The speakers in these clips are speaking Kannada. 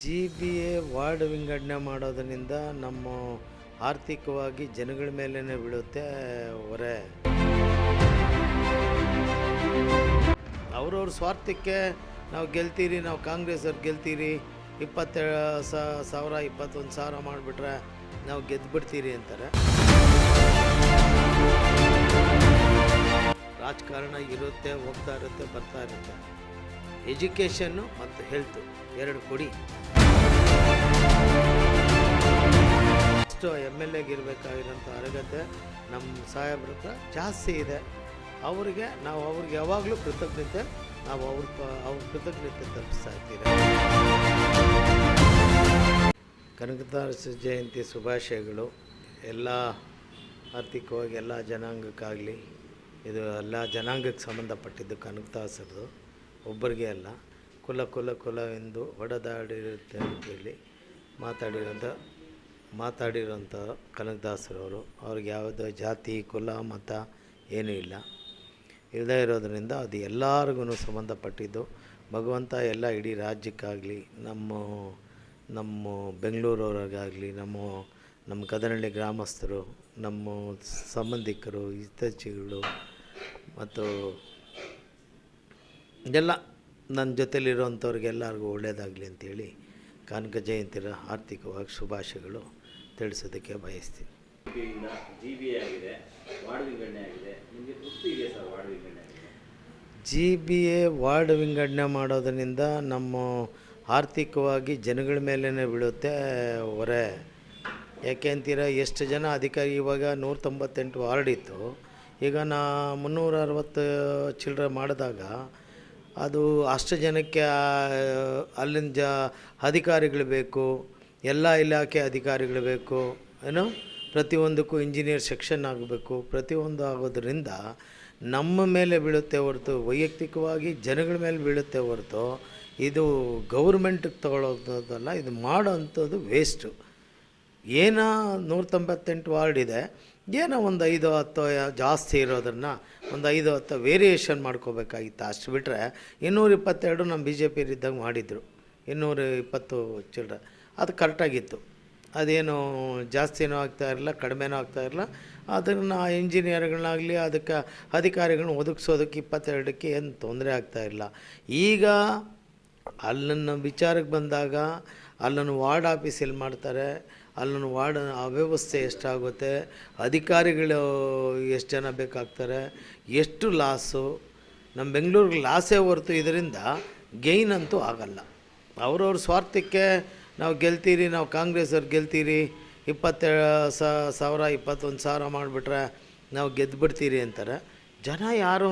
ಜಿ ಬಿ ಎ ವಾರ್ಡ್ ವಿಂಗಡಣೆ ಮಾಡೋದರಿಂದ ನಮ್ಮ ಆರ್ಥಿಕವಾಗಿ ಜನಗಳ ಮೇಲೇ ಬೀಳುತ್ತೆ, ಹೊರೆ. ಅವ್ರವ್ರ ಸ್ವಾರ್ಥಕ್ಕೆ ನಾವು ಗೆಲ್ತೀರಿ, ನಾವು ಕಾಂಗ್ರೆಸ್ ಅವ್ರು ಗೆಲ್ತೀರಿ ಇಪ್ಪತ್ತೇಳು ಸಾವಿರ, ಇಪ್ಪತ್ತೊಂದು ಸಾವಿರ ಮಾಡಿಬಿಟ್ರೆ ನಾವು ಗೆದ್ದು ಬಿಡ್ತೀರಿ ಅಂತಾರೆ. ರಾಜಕಾರಣ ಇರುತ್ತೆ, ಹೋಗ್ತಾ ಇರುತ್ತೆ, ಬರ್ತಾ ಇರುತ್ತೆ. ಎಜುಕೇಷನ್ನು ಮತ್ತು ಹೆಲ್ತು ಎರಡು ಕೊಡಿ. ಅಷ್ಟು ಎಂ ಎಲ್ ಎಗಿರಬೇಕಾಗಿರೋಂಥ ಅರ್ಹತೆ ನಮ್ಮ ಸಾಹೇಬ್ರ ಹತ್ರ ಜಾಸ್ತಿ ಇದೆ. ಅವರಿಗೆ ನಾವು ಅವ್ರಿಗೆ ಯಾವಾಗಲೂ ಕೃತಜ್ಞತೆ, ನಾವು ಅವ್ರ ಅವ್ರ ಕೃತಜ್ಞತೆ ತಲುಪಿಸ್ತಾ ಇದ್ದೀವಿ ಕನಕದಾಸ ಜಯಂತಿ ಶುಭಾಶಯಗಳು. ಎಲ್ಲ ಆರ್ಥಿಕವಾಗಿ, ಎಲ್ಲ ಜನಾಂಗಕ್ಕಾಗಲಿ, ಇದು ಎಲ್ಲ ಜನಾಂಗಕ್ಕೆ ಸಂಬಂಧಪಟ್ಟಿದ್ದು ಕನಕದಾಸರದು. ಒಬ್ಬರಿಗೆ ಅಲ್ಲ, ಕುಲ ಕುಲ ಕುಲವೆಂದು ಹೊಡೆದಾಡಿರುತ್ತೆ ಅಂತೇಳಿ ಮಾತಾಡಿರೋಂಥ ಮಾತಾಡಿರೋಂಥ ಕನಕದಾಸರವರು. ಅವ್ರಿಗೆ ಯಾವುದೇ ಜಾತಿ, ಕುಲ, ಮತ ಏನೂ ಇಲ್ಲ. ಇಲ್ಲದೇ ಇರೋದರಿಂದ ಅದು ಎಲ್ಲರಿಗೂ ಸಂಬಂಧಪಟ್ಟಿದ್ದು. ಭಗವಂತ ಎಲ್ಲ ಇಡೀ ರಾಜ್ಯಕ್ಕಾಗಲಿ, ನಮ್ಮ ನಮ್ಮ ಬೆಂಗಳೂರವ್ರಿಗಾಗಲಿ, ನಮ್ಮ ನಮ್ಮ ಕದನಹಳ್ಳಿ ಗ್ರಾಮಸ್ಥರು, ನಮ್ಮ ಸಂಬಂಧಿಕರು ಹಿತೈಷಿಗಳು ಮತ್ತು ಎಲ್ಲ ನನ್ನ ಜೊತೆಲಿರೋಂಥವ್ರಿಗೆಲ್ಲರಿಗೂ ಒಳ್ಳೆಯದಾಗಲಿ ಅಂತೇಳಿ ಕನಕ ಜಯಂತಿರ ಆರ್ಥಿಕವಾಗಿ ಶುಭಾಶಯಗಳು ತಿಳಿಸೋದಕ್ಕೆ ಬಯಸ್ತೀನಿ. ಜಿ ಬಿ ಎ ವಾರ್ಡ್ ವಿಂಗಡಣೆ ಮಾಡೋದರಿಂದ ನಮ್ಮ ಆರ್ಥಿಕವಾಗಿ ಜನಗಳ ಮೇಲೇ ಬೀಳುತ್ತೆ ಹೊರೆ. ಯಾಕೆ ಅಂತೀರ ಎಷ್ಟು ಜನ ಅಧಿಕಾರಿ ಇವಾಗ ನೂರ ತೊಂಬತ್ತೆಂಟು ವಾರ್ಡ್ ಇತ್ತು. ಈಗ ನಾ ಮುನ್ನೂರ ಅರವತ್ತು ಚಿಲ್ಲರೆ ಮಾಡಿದಾಗ ಅದು ಅಷ್ಟು ಜನಕ್ಕೆ ಅಲ್ಲಿನ ಜ, ಅಧಿಕಾರಿಗಳು ಬೇಕು, ಎಲ್ಲ ಇಲಾಖೆ ಅಧಿಕಾರಿಗಳು ಬೇಕು, ಏನು, ಪ್ರತಿಯೊಂದಕ್ಕೂ ಇಂಜಿನಿಯರ್ ಸೆಕ್ಷನ್ ಆಗಬೇಕು, ಪ್ರತಿಯೊಂದು ಆಗೋದ್ರಿಂದ ನಮ್ಮ ಮೇಲೆ ಬೀಳುತ್ತೆ ಹೊರತು, ವೈಯಕ್ತಿಕವಾಗಿ ಜನಗಳ ಮೇಲೆ ಬೀಳುತ್ತೆ ಹೊರತು, ಇದು ಗೌರ್ಮೆಂಟಿಗೆ ತಗೊಳ್ಳೋದಲ್ಲ, ಇದು ಮಾಡೋ ಅಂಥದ್ದು ವೇಸ್ಟು ಏನೋ ನೂರ ತೊಂಬತ್ತೆಂಟು ವಾರ್ಡ್ ಇದೆ ಏನೋ ಒಂದು ಐದು ಹತ್ತು ಜಾಸ್ತಿ ಇರೋದನ್ನು ಒಂದು ಐದು ಹತ್ತು ವೇರಿಯೇಷನ್ ಮಾಡ್ಕೋಬೇಕಾಗಿತ್ತು. ಅಷ್ಟು ಬಿಟ್ಟರೆ ಇನ್ನೂರ ಇಪ್ಪತ್ತೆರಡು ನಮ್ಮ ಬಿ ಜೆ ಪಿಯಲ್ಲಿದ್ದಾಗ ಮಾಡಿದರು. ಇನ್ನೂರ ಇಪ್ಪತ್ತು ಚಿಲ್ಲರೆ ಅದು ಕರೆಕ್ಟಾಗಿತ್ತು ಅದೇನು ಜಾಸ್ತಿನೂ ಆಗ್ತಾ ಇರಲಿಲ್ಲ, ಕಡಿಮೆನೂ ಆಗ್ತಾ ಇರಲಿಲ್ಲ. ಅದನ್ನು ಇಂಜಿನಿಯರ್ಗಳನ್ನಾಗಲಿ ಅದಕ್ಕೆ ಅಧಿಕಾರಿಗಳನ್ನ ಒದಗಿಸೋದಕ್ಕೆ ಇಪ್ಪತ್ತೆರಡಕ್ಕೆ ಏನು ತೊಂದರೆ ಆಗ್ತಾ ಇರಲಿಲ್ಲ. ಈಗ ಅಲ್ಲಿನ ವಿಚಾರಕ್ಕೆ ಬಂದಾಗ ಅಲ್ಲನ್ನು ವಾರ್ಡ್ ಆಫೀಸ್ ಎಲ್ಲಿ ಮಾಡ್ತಾರೆ ಅಲ್ಲನ್ನು ವಾರ್ಡ್ ಅವ್ಯವಸ್ಥೆ ಎಷ್ಟಾಗುತ್ತೆ, ಅಧಿಕಾರಿಗಳು ಎಷ್ಟು ಜನ ಬೇಕಾಗ್ತಾರೆ, ಎಷ್ಟು ಲಾಸು ನಮ್ಮ ಬೆಂಗಳೂರಿಗೆ ಲಾಸೇ ಹೊರತು ಇದರಿಂದ ಗೈನ್ ಅಂತೂ ಆಗಲ್ಲ. ಅವ್ರವ್ರ ಸ್ವಾರ್ಥಕ್ಕೆ ನಾವು ಗೆಲ್ತೀರಿ, ನಾವು ಕಾಂಗ್ರೆಸ್ ಅವ್ರು ಗೆಲ್ತೀರಿ ಇಪ್ಪತ್ತೇಳು ಸಾವಿರ, ಇಪ್ಪತ್ತೊಂದು ಸಾವಿರ ಮಾಡಿಬಿಟ್ರೆ ನಾವು ಗೆದ್ದುಬಿಡ್ತೀರಿ ಅಂತಾರೆ. ಜನ ಯಾರೂ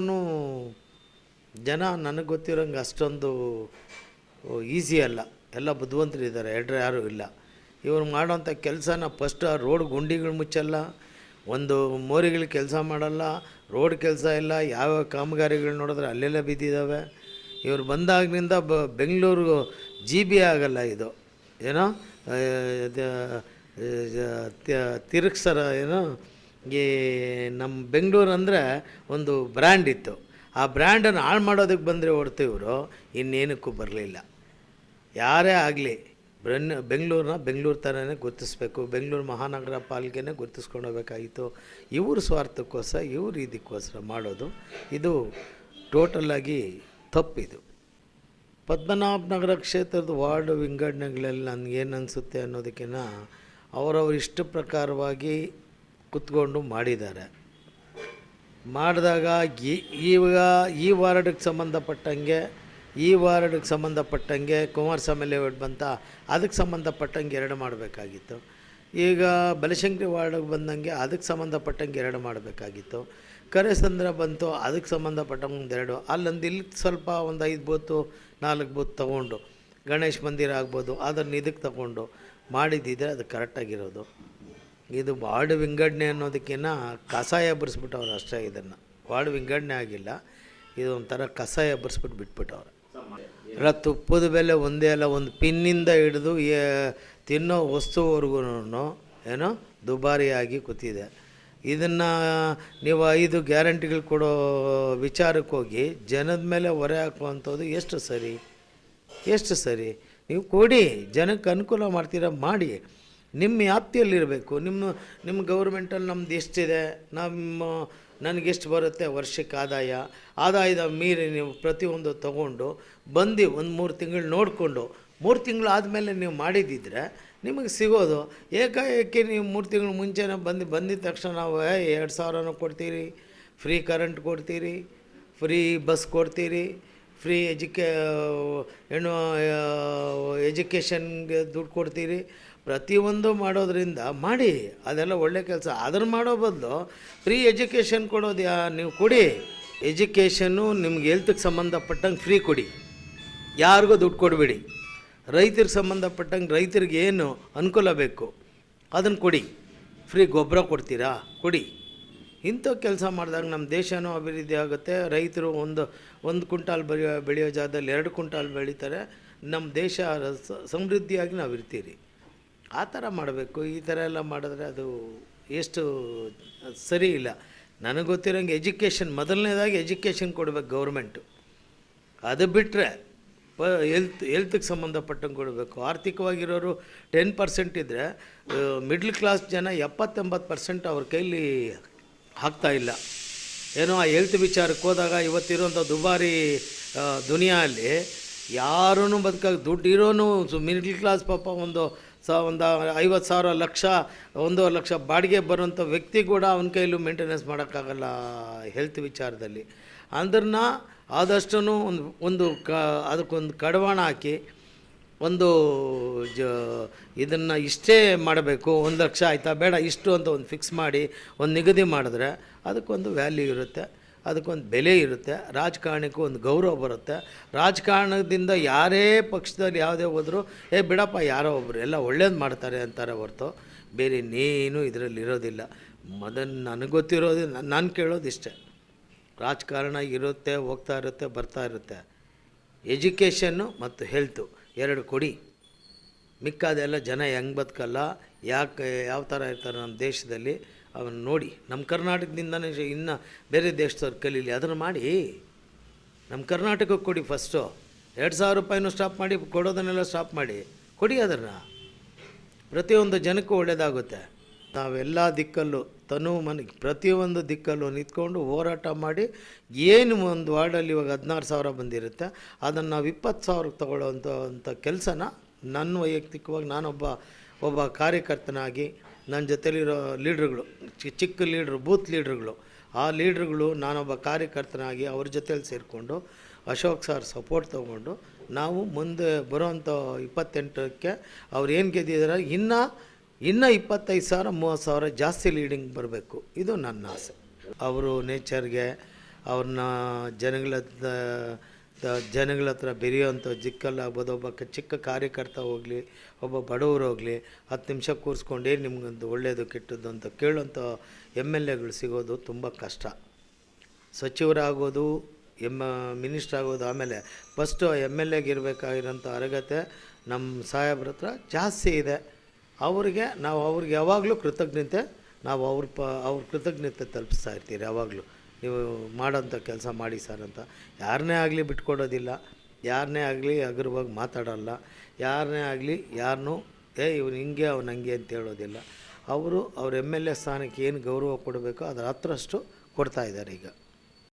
ಜನ ನನಗೆ ಗೊತ್ತಿರೋಂಗೆ ಅಷ್ಟೊಂದು ಈಸಿ ಅಲ್ಲ. ಎಲ್ಲ ಬುದ್ಧಿವಂತರಿದ್ದಾರೆ ಎಡ್ರೆ ಯಾರೂ ಇಲ್ಲ. ಇವರು ಮಾಡೋಂಥ ಕೆಲಸನ ಫಸ್ಟ್ ಆ ರೋಡ್ ಗುಂಡಿಗಳು ಮುಚ್ಚಲ್ಲ, ಒಂದು ಮೋರಿಗಳು ಕೆಲಸ ಮಾಡಲ್ಲ ರೋಡ್ ಕೆಲಸ ಇಲ್ಲ, ಯಾವ ಕಾಮಗಾರಿಗಳು ನೋಡಿದ್ರೆ ಅಲ್ಲೆಲ್ಲ ಬಿದ್ದಿದ್ದಾವೆ. ಇವರು ಬಂದಾಗಿನಿಂದ ಬ ಬೆಂಗಳೂರು ಜಿ ಬಿ ಆಗಲ್ಲ ಇದು. ಏನೋ ತಿರುಗ್ಸರ, ಏನೋ, ಈ ನಮ್ಮ ಬೆಂಗಳೂರು ಅಂದರೆ ಒಂದು ಬ್ರ್ಯಾಂಡ್ ಇತ್ತು. ಆ ಬ್ರ್ಯಾಂಡನ್ನು ಹಾಳು ಮಾಡೋದಕ್ಕೆ ಬಂದರೆ ಹೊರತು ಇವರು ಇನ್ನೇನಕ್ಕೂ ಬರಲಿಲ್ಲ. ಯಾರೇ ಆಗಲಿ ಬೆನ್ ಬೆಂಗಳೂರನ್ನ ಬೆಂಗಳೂರು ಥರನೇ ಗುರುತಿಸ್ಬೇಕು, ಬೆಂಗಳೂರು ಮಹಾನಗರ ಪಾಲಿಕೆನೇ ಗುರುತಿಸ್ಕೊಂಡು ಹೋಗ್ಬೇಕಾಗಿತ್ತು. ಇವ್ರ ಸ್ವಾರ್ಥಕ್ಕೋಸ್ಕರ, ಇವ್ರ ಇದಕ್ಕೋಸ್ಕರ ಮಾಡೋದು, ಇದು ಟೋಟಲಾಗಿ ತಪ್ಪಿದು. ಪದ್ಮನಾಭನಗರ ಕ್ಷೇತ್ರದ ವಾರ್ಡ್ ವಿಂಗಡಣೆಗಳಲ್ಲಿ ನನಗೇನು ಅನಿಸುತ್ತೆ ಅನ್ನೋದಕ್ಕಿಂತ ಅವರವ್ರ ಇಷ್ಟ ಪ್ರಕಾರವಾಗಿ ಕುತ್ಕೊಂಡು ಮಾಡಿದ್ದಾರೆ. ಮಾಡಿದಾಗ ಈಗ ಈ ವಾರ್ಡಿಗೆ ಸಂಬಂಧಪಟ್ಟಂಗೆ ಈ ವಾರ್ಡ್ಗೆ ಸಂಬಂಧಪಟ್ಟಂಗೆ ಕುಮಾರಸ್ವಾಮಿ ಲೇಔಟ್ ಬಂತ, ಅದಕ್ಕೆ ಸಂಬಂಧಪಟ್ಟಂಗೆ ಎರಡು ಮಾಡಬೇಕಾಗಿತ್ತು. ಈಗ ಬಲಶಂಕರಿ ವಾರ್ಡ್ಗೆ ಬಂದಂಗೆ ಅದಕ್ಕೆ ಸಂಬಂಧಪಟ್ಟಂಗೆ ಎರಡು ಮಾಡಬೇಕಾಗಿತ್ತು. ಕರೆಸಂದ್ರ ಬಂತು, ಅದಕ್ಕೆ ಸಂಬಂಧಪಟ್ಟಂಗೆ ಒಂದೆರಡು ಅಲ್ಲೊಂದು ಇಲ್ಲಿ ಸ್ವಲ್ಪ ಒಂದು ಐದು ಬೂತು, ನಾಲ್ಕು ಬೂತ್ ತೊಗೊಂಡು, ಗಣೇಶ್ ಮಂದಿರ ಆಗ್ಬೋದು, ಅದನ್ನು ಇದಕ್ಕೆ ತಗೊಂಡು ಮಾಡಿದ್ದಿದ್ರೆ ಅದು ಕರೆಕ್ಟಾಗಿರೋದು. ಇದು ವಾರ್ಡ್ ವಿಂಗಡಣೆ ಅನ್ನೋದಕ್ಕಿಂತ ಕಸಾಯ ಎಬ್ಬರಿಸ್ಬಿಟ್ಟವ್ರು ಅಷ್ಟೇ ಇದನ್ನು. ವಾರ್ಡ್ ವಿಂಗಡಣೆ ಆಗಿಲ್ಲ, ಇದೊಂಥರ ಕಸಾಯ ಕಷಾಯ ಎಬ್ಬರಿಸ್ಬಿಟ್ಟು ಬಿಟ್ಬಿಟ್ಟವ್ರೆ. ಎಲ್ಲ ತುಪ್ಪದ ಬೆಲೆ ಒಂದೇ ಅಲ್ಲ, ಒಂದು ಪಿನ್ನಿಂದ ಹಿಡಿದು ತಿನ್ನೋ ವಸ್ತುವರೆಗೂ ಏನೋ ದುಬಾರಿಯಾಗಿ ಕೂತಿದೆ. ಇದನ್ನು ನೀವು ಐದು ಗ್ಯಾರಂಟಿಗಳು ಕೊಡೋ ವಿಚಾರಕ್ಕೆ ಹೋಗಿ ಜನದ ಮೇಲೆ ಹೊರೆ ಹಾಕುವಂಥದ್ದು ಎಷ್ಟು ಸರಿ? ಎಷ್ಟು ಸರಿ? ನೀವು ಕೊಡಿ, ಜನಕ್ಕೆ ಅನುಕೂಲ ಮಾಡ್ತೀರ, ಮಾಡಿ. ನಿಮ್ಮ ವ್ಯಾಪ್ತಿಯಲ್ಲಿರಬೇಕು. ನಿಮ್ಮ ನಿಮ್ಮ ಗೌರ್ಮೆಂಟಲ್ಲಿ ನಮ್ದು ಎಷ್ಟಿದೆ? ನಮ್ಮ ನನಗೆಷ್ಟು ಬರುತ್ತೆ ವರ್ಷಕ್ಕೆ ಆದಾಯ. ಆದಾಯದ ಮೀರಿ ನೀವು ಪ್ರತಿಯೊಂದು ತಗೊಂಡು ಬಂದು ಒಂದು ಮೂರು ತಿಂಗಳು ನೋಡಿಕೊಂಡು ಮೂರು ತಿಂಗಳು ಆದಮೇಲೆ ನೀವು ಮಾಡಿದ್ದಿದ್ರೆ ನಿಮಗೆ ಸಿಗೋದು. ಏಕಾಏಕಿ ನೀವು ಮೂರು ತಿಂಗಳು ಮುಂಚೆನೇ ಬಂದು ಬಂದಿದ ತಕ್ಷಣ ನಾವು ಎರಡು ಸಾವಿರನೂ ಕೊಡ್ತೀರಿ, ಫ್ರೀ ಕರೆಂಟ್ ಕೊಡ್ತೀರಿ, ಫ್ರೀ ಬಸ್ ಕೊಡ್ತೀರಿ, ಫ್ರೀ ಎಜುಕೇ ಏನು ಎಜುಕೇಷನ್ಗೆ ದುಡ್ಡು ಕೊಡ್ತೀರಿ. ಪ್ರತಿಯೊಂದು ಮಾಡೋದ್ರಿಂದ ಮಾಡಿ, ಅದೆಲ್ಲ ಒಳ್ಳೆ ಕೆಲಸ. ಅದನ್ನು ಮಾಡೋ ಬದಲು ಫ್ರೀ ಎಜುಕೇಷನ್ ಕೊಡೋದು ಯಾ, ನೀವು ಕೊಡಿ. ಎಜುಕೇಷನ್ನು ನಿಮ್ಗೆ ಹೆಲ್ತ್ಗೆ ಸಂಬಂಧಪಟ್ಟಂಗೆ ಫ್ರೀ ಕೊಡಿ. ಯಾರಿಗೂ ದುಡ್ಡು ಕೊಡಬೇಡಿ. ರೈತರಿಗೆ ಸಂಬಂಧಪಟ್ಟಂಗೆ ರೈತರಿಗೆ ಏನು ಅನುಕೂಲ ಬೇಕು ಅದನ್ನು ಕೊಡಿ. ಫ್ರೀ ಗೊಬ್ಬರ ಕೊಡ್ತೀರಾ? ಕೊಡಿ. ಇಂಥ ಕೆಲಸ ಮಾಡಿದಾಗ ನಮ್ಮ ದೇಶನೂ ಅಭಿವೃದ್ಧಿ ಆಗುತ್ತೆ. ರೈತರು ಒಂದು ಒಂದು ಕುಂಟಾಲ್ ಬೆಳೆಯೋ ಬೆಳೆಯೋ ಜಾಗದಲ್ಲಿ ಎರಡು ಕುಂಟಾಲ್ ಬೆಳೀತಾರೆ. ನಮ್ಮ ದೇಶ ಸಮೃದ್ಧಿಯಾಗಿ ನಾವು ಇರ್ತೀರಿ ಆ ಥರ ಮಾಡಬೇಕು, ಈ ಥರ ಎಲ್ಲ ಮಾಡಿದ್ರೆ ಅದು ಎಷ್ಟು ಸರಿ ಇಲ್ಲ. ನನಗೆ ಗೊತ್ತಿರೋಂಗೆ ಎಜುಕೇಷನ್, ಮೊದಲನೇದಾಗಿ ಎಜುಕೇಷನ್ ಕೊಡಬೇಕು ಗೌರ್ಮೆಂಟು. ಅದು ಬಿಟ್ಟರೆ ಪ ಎಲ್ತ್ ಎಲ್ತ್ಗೆ ಸಂಬಂಧಪಟ್ಟಂಗೆ ಕೊಡಬೇಕು. ಆರ್ಥಿಕವಾಗಿರೋರು ಟೆನ್ ಪರ್ಸೆಂಟ್ ಇದ್ದರೆ ಮಿಡ್ಲ್ ಕ್ಲಾಸ್ ಜನ ಎಪ್ಪತ್ತೆಂಬತ್ತು ಪರ್ಸೆಂಟ್ ಅವ್ರ ಕೈಲಿ ಹಾಕ್ತಾಯಿಲ್ಲ ಏನೋ ಆ ಹೆಲ್ತ್ ವಿಚಾರಕ್ಕೆ ಹೋದಾಗ ಇವತ್ತಿರೋಂಥ ದುಬಾರಿ ದುನಿಯಾ ಅಲ್ಲಿ ಯಾರೂ ಬದುಕಾಗ ದುಡ್ಡು ಇರೋನು ಮಿಡ್ಲ್ ಕ್ಲಾಸ್ ಪಾಪ ಒಂದು ಸ ಒಂದು ಐವತ್ತು ಸಾವಿರ ಲಕ್ಷ, ಒಂದೂವರೆ ಲಕ್ಷ ಬಾಡಿಗೆ ಬರುವಂಥ ವ್ಯಕ್ತಿ ಕೂಡ ಅವನ ಕೈಲೂ ಮೇಂಟೆನೆನ್ಸ್ ಮಾಡೋಕ್ಕಾಗಲ್ಲ ಹೆಲ್ತ್ ವಿಚಾರದಲ್ಲಿ. ಅಂದ್ರನ್ನ ಆದಷ್ಟು ಒಂದು ಒಂದು ಕ, ಅದಕ್ಕೊಂದು ಕಡವಾಣ ಹಾಕಿ ಒಂದು ಜ, ಇದನ್ನು ಇಷ್ಟೇ ಮಾಡಬೇಕು, ಒಂದು ಲಕ್ಷ ಆಯಿತಾ, ಬೇಡ ಇಷ್ಟು ಅಂತ ಒಂದು ಫಿಕ್ಸ್ ಮಾಡಿ, ಒಂದು ನಿಗದಿ ಮಾಡಿದ್ರೆ ಅದಕ್ಕೊಂದು ವ್ಯಾಲ್ಯೂ ಇರುತ್ತೆ. ಅದಕ್ಕೊಂದು ಬೆಲೆ ಇರುತ್ತೆ ರಾಜಕಾರಣಕ್ಕೂ ಒಂದು ಗೌರವ ಬರುತ್ತೆ. ರಾಜಕಾರಣದಿಂದ ಯಾರೇ ಪಕ್ಷದಲ್ಲಿ ಯಾವುದೇ ಹೋದರೂ, ಏ ಬಿಡಪ್ಪ, ಯಾರೋ ಒಬ್ಬರು ಎಲ್ಲ ಒಳ್ಳೇದು ಮಾಡ್ತಾರೆ ಅಂತಾರೆ ಹೊರತು, ಬೇರೆ ಇನ್ನೇನು ಇದರಲ್ಲಿ ಇರೋದಿಲ್ಲ. ಮೊದಲು ನನಗೆ ಗೊತ್ತಿರೋದು, ನಾನು ಕೇಳೋದು ಇಷ್ಟೇ. ರಾಜಕಾರಣ ಇರುತ್ತೆ, ಹೋಗ್ತಾ ಇರುತ್ತೆ, ಬರ್ತಾ ಇರುತ್ತೆ. ಎಜುಕೇಷನ್ನು ಮತ್ತು ಹೆಲ್ತು ಎರಡು ಕೊಡಿ. ಮಿಕ್ಕಾದೆಲ್ಲ ಜನ ಹೆಂಗೆ ಬದುಕಲ್ಲ, ಯಾಕೆ, ಯಾವ ಥರ ಇರ್ತಾರೆ ನಮ್ಮ ದೇಶದಲ್ಲಿ ಅವನ್ನ ನೋಡಿ ನಮ್ಮ ಕರ್ನಾಟಕದಿಂದನೇ ಇನ್ನು ಬೇರೆ ದೇಶದವ್ರು ಕಲೀಲಿ, ಅದನ್ನು ಮಾಡಿ ನಮ್ಮ ಕರ್ನಾಟಕಕ್ಕೆ ಕೊಡಿ ಫಸ್ಟು ಎರಡು ಸಾವಿರ ರೂಪಾಯಿನೂ ಸ್ಟಾಪ್ ಮಾಡಿ, ಕೊಡೋದನ್ನೆಲ್ಲ ಸ್ಟಾಪ್ ಮಾಡಿ, ಕೊಡಿ ಅದನ್ನು. ಪ್ರತಿಯೊಂದು ಜನಕ್ಕೂ ಒಳ್ಳೆಯದಾಗುತ್ತೆ ನಾವೆಲ್ಲ ದಿಕ್ಕಲ್ಲೂ, ತನು ಮನೆ, ಪ್ರತಿಯೊಂದು ದಿಕ್ಕಲ್ಲೂ ನಿಂತ್ಕೊಂಡು ಹೋರಾಟ ಮಾಡಿ, ಏನು ಒಂದು ವಾರ್ಡಲ್ಲಿ ಇವಾಗ ಹದಿನಾರು ಸಾವಿರ ಬಂದಿರುತ್ತೆ, ಅದನ್ನು ನಾವು ಇಪ್ಪತ್ತು ಸಾವಿರಕ್ಕೆ ತಗೊಳ್ಳೋವಂಥ ಕೆಲಸನ, ನನ್ನ ವೈಯಕ್ತಿಕವಾಗಿ ನಾನೊಬ್ಬ, ಒಬ್ಬ ಕಾರ್ಯಕರ್ತನಾಗಿ ನನ್ನ ಜೊತೆಲಿರೋ ಲೀಡ್ರುಗಳು ಚಿಕ್ಕ ಲೀಡ್ರು, ಬೂತ್ ಲೀಡ್ರುಗಳು, ಆ ಲೀಡ್ರುಗಳು ನಾನೊಬ್ಬ ಕಾರ್ಯಕರ್ತನಾಗಿ ಅವ್ರ ಜೊತೆಯಲ್ಲಿ ಸೇರಿಕೊಂಡು ಅಶೋಕ್ ಸರ್ ಸಪೋರ್ಟ್ ತೊಗೊಂಡು ನಾವು ಮುಂದೆ ಬರೋವಂಥ ಇಪ್ಪತ್ತೆಂಟಕ್ಕೆ ಅವ್ರು ಏನು ಗೆದ್ದಿದ್ದಾರೆ ಇನ್ನೂ ಇನ್ನೂ ಇಪ್ಪತ್ತೈದು ಸಾವಿರ, ಮೂವತ್ತು ಸಾವಿರ ಜಾಸ್ತಿ ಲೀಡಿಂಗ್ ಬರಬೇಕು. ಇದು ನನ್ನ ಆಸೆ. ಅವರು ನೇಚರ್ಗೆ, ಅವ್ರನ್ನ ಜನಗಳ ಜನಗಳ ಹತ್ರ ಬೆರೆಯುವಂಥ ಜಿಕ್ಕಲ್ಲಾಗ್ಬೋದು, ಒಬ್ಬ ಚಿಕ್ಕ ಕಾರ್ಯಕರ್ತ ಹೋಗಲಿ, ಒಬ್ಬ ಬಡವರು ಹೋಗಲಿ, ಹತ್ತು ನಿಮಿಷ ಕೂರಿಸ್ಕೊಂಡು ನಿಮ್ಗೊಂದು ಒಳ್ಳೆಯದು ಕೆಟ್ಟದ್ದು ಅಂತ ಕೇಳೋಂಥ ಎಂ ಎಲ್ ಎಗಳು ಸಿಗೋದು ತುಂಬ ಕಷ್ಟ. ಸಚಿವರಾಗೋದು, ಎಂ, ಮಿನಿಸ್ಟ್ರ್ ಆಗೋದು ಆಮೇಲೆ ಫಸ್ಟು ಎಂ ಎಲ್ ಎಗೆ ಇರಬೇಕಾಗಿರೋಂಥ ಅರ್ಹತೆ ನಮ್ಮ ಸಾಹೇಬ್ರ ಹತ್ರ ಜಾಸ್ತಿ ಇದೆ. ಅವ್ರಿಗೆ, ನಾವು ಅವ್ರಿಗೆ ಯಾವಾಗಲೂ ಕೃತಜ್ಞತೆ, ನಾವು ಅವ್ರ ಪ, ಅವ್ರ ಕೃತಜ್ಞತೆ ತಲುಪಿಸ್ತಾ ಇರ್ತೀರಿ ಯಾವಾಗಲೂ. ನೀವು ಮಾಡೋಂಥ ಕೆಲಸ ಮಾಡಿ ಸರ್ ಅಂತ. ಯಾರನ್ನೇ ಆಗಲಿ ಬಿಟ್ಕೊಡೋದಿಲ್ಲ. ಯಾರನ್ನೇ ಆಗಲಿ ಹಗುರವಾಗಿ ಮಾತಾಡೋಲ್ಲ. ಯಾರನ್ನೇ ಆಗಲಿ ಯಾರನ್ನೂ, ಏ, ಇವ್ನು ಹಿಂಗೆ, ಅವ್ನು ಹಂಗೆ ಅಂತ ಹೇಳೋದಿಲ್ಲ. ಅವರು ಅವ್ರ ಎಂ ಎಲ್ ಎ ಸ್ಥಾನಕ್ಕೆ ಏನು ಗೌರವ ಕೊಡಬೇಕೋ ಅದರ ಹತ್ರಷ್ಟು ಕೊಡ್ತಾಯಿದ್ದಾರೆ ಈಗ.